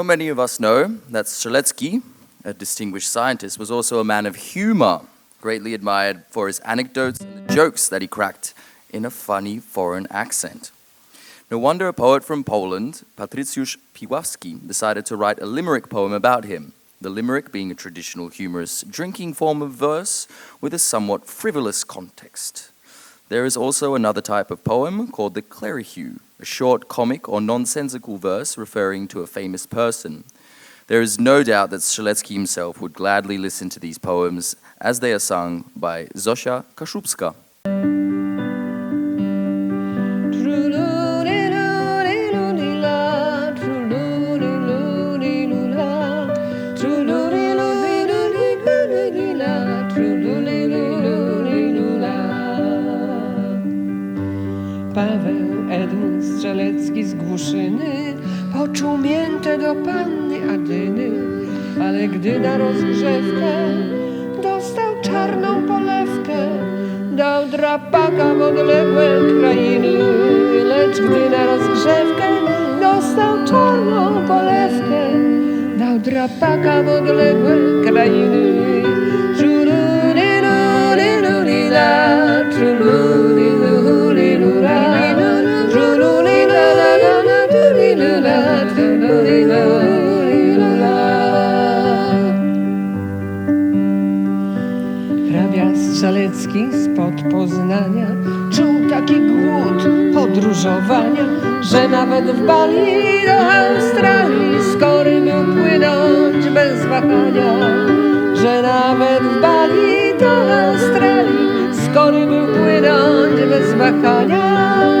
Not many of us know that Strzelecki, a distinguished scientist, was also a man of humor, greatly admired for his anecdotes and the jokes that he cracked in a funny foreign accent. No wonder a poet from Poland, Patrycjusz Piławski, decided to write a limerick poem about him. The limerick being a traditional humorous drinking form of verse with a somewhat frivolous context. There is also another type of poem called the clerihew, a short comic or nonsensical verse referring to a famous person. There is no doubt that Strzelecki himself would gladly listen to these poems as they are sung by Zosia Kaszubska. Strzelecki z Głuszyny poczuł miętę do panny Adyny, ale gdy na rozgrzewkę dostał czarną polewkę, dał drapaka w odległe krainy, lecz gdy na rozgrzewkę dostał czarną polewkę, dał drapaka w odległe krainy. Poznania czuł taki głód podróżowania, że nawet w Bali do Australii skory był płynąć bez wahania. Że nawet w Bali do Australii skory był płynąć bez wahania.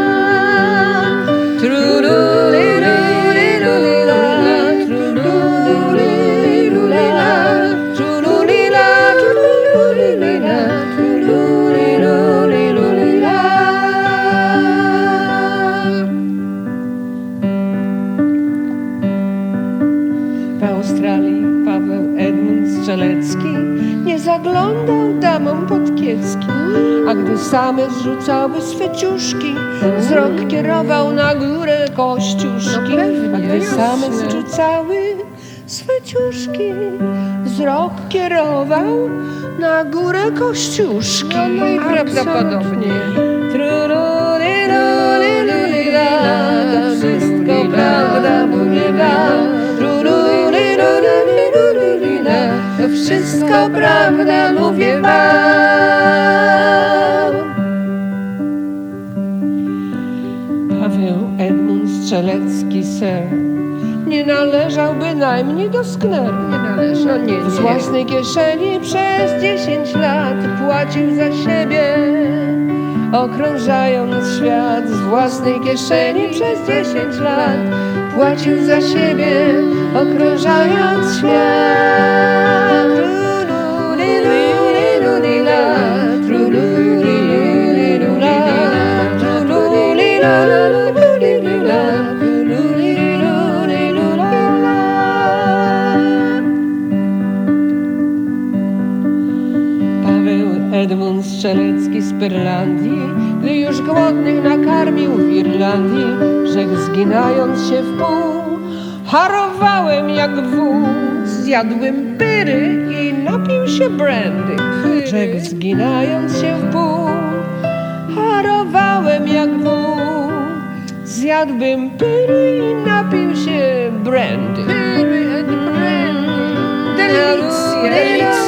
W Australii Paweł Edmund Strzelecki nie zaglądał damom pod kiecki, a gdy same zrzucały swe ciuszki, wzrok kierował na górę kościuszki. A gdy same zrzucały swe ciuszki, wzrok kierował na górę kościuszki. No najprawdopodobniej. Trululilulilula, to wszystko prawda wszystko prawda mówię wam. Paweł Edmund Strzelecki, ser, nie należał bynajmniej do skneru. Nie należy. No nie, Z własnej kieszeni przez 10 lat płacił za siebie, okrążając świat. Z własnej kieszeni przez 10 lat płacił za siebie, okrążając świat. Edmund Strzelecki z Pyrlandii, gdy już głodnych nakarmił w Irlandii, rzekł zginając się w pół. Harowałem jak wół, zjadłem pyry i napił się brandy. Rzekł zginając się w pół. Harowałem jak wół, zjadłbym pyry i napił się brandy. Pyry and brandy. Delicioso.